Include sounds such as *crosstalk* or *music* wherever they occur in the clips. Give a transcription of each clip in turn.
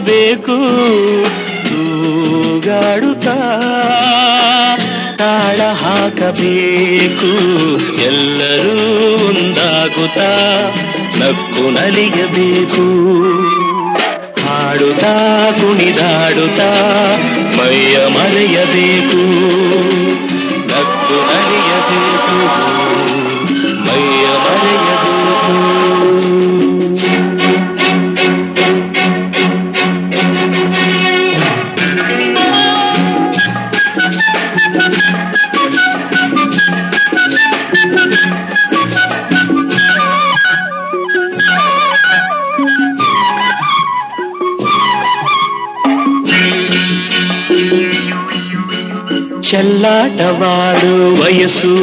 ಬೇಕು ತೂಗಾಡುತ್ತಾ ತಾಳ ಹಾಕಬೇಕು. ಎಲ್ಲರೂ ಒಂದಾಗುತ್ತಾ ನಕ್ಕು ನಲಿಯಬೇಕು ಹಾಡುತ್ತಾ ಕುಣಿದಾಡುತ್ತಾ ಮೈಯ ಮರೆಯಬೇಕು. ಚೆಲ್ಲಾಟವಾಡು ವಯಸ್ಸು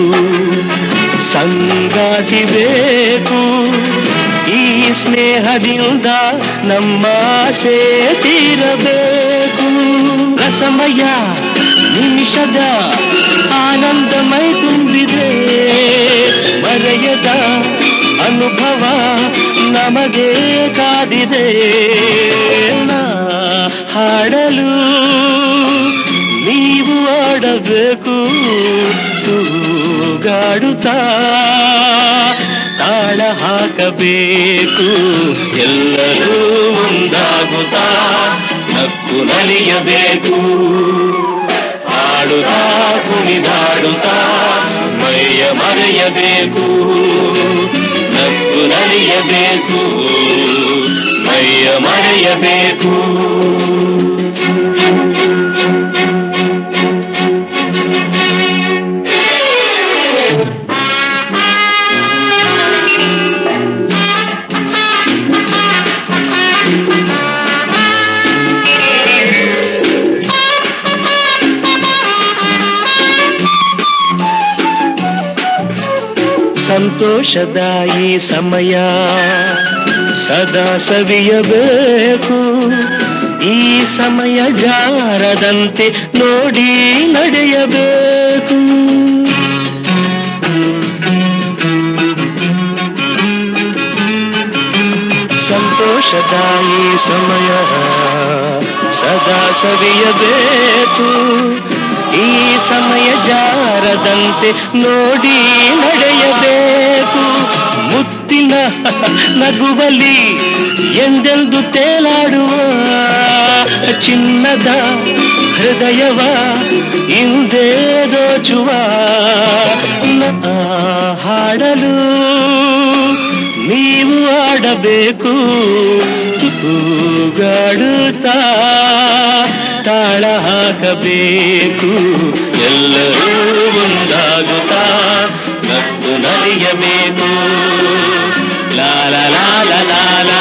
ಸಂಗಾತಿ ಬೇಕು ಈ ಸ್ನೇಹದಿಂದ ನಮ್ಮ ಆಸೆ ತೀರಬೇಕು ರಸಮಯ ನಿಮಿಷದ ಆನಂದಮೈ ತುಂಬಿದೆ. ಮರೆಯದ ಅನುಭವ ನಮಗೆ ಕಾದಿದೆ. ಹಾಡಲು ನೀವು ಆಡಬೇಕು ತೂಗಾಡುತ್ತಾ ತಾಳ ಹಾಕಬೇಕು. ಎಲ್ಲರೂ ಒಂದಾಗುತ್ತಾ ನಕ್ಕು ನಲಿಯಬೇಕು. ಕುಣಿದಾಡುತ್ತಾ ಮೈಯ ಮರೆಯಬೇಕು ನಕ್ಕು ನಲಿಯಬೇಕು ಮೈಯ ಮರೆಯಬೇಕು. ಸಂತೋಷದ ಈ ಸಮಯ ಸದಾ ಸವಿಯಬೇಕು. ಈ ಸಮಯ ಜಾರದಂತೆ ನೋಡಿ ನಡೆಯಬೇಕು. ಸಂತೋಷದ ಈ ಸಮಯ ಸದಾ ಸವಿಯಬೇಕು. ಜಾರದಂತೆ ನೋಡಿ ನಡೆಯಬೇಕು. ಮುತ್ತಿನ *laughs* ನಗುವಲಿ ಎಂದೆಂದು ತೇಲಾಡುವ ಚಿನ್ನದ ಹೃದಯವ ಹಿಂದೆ ದೋಚುವ. ಹಾಡಲು ನೀವು ಆಡಬೇಕು ತಾಳ ಹಾಕಬೇಕು. ಎಲ್ಲರೂ ಪರಿಚಯವೇನು ಲಾಲ ಲಾಲ ಲಾಲ.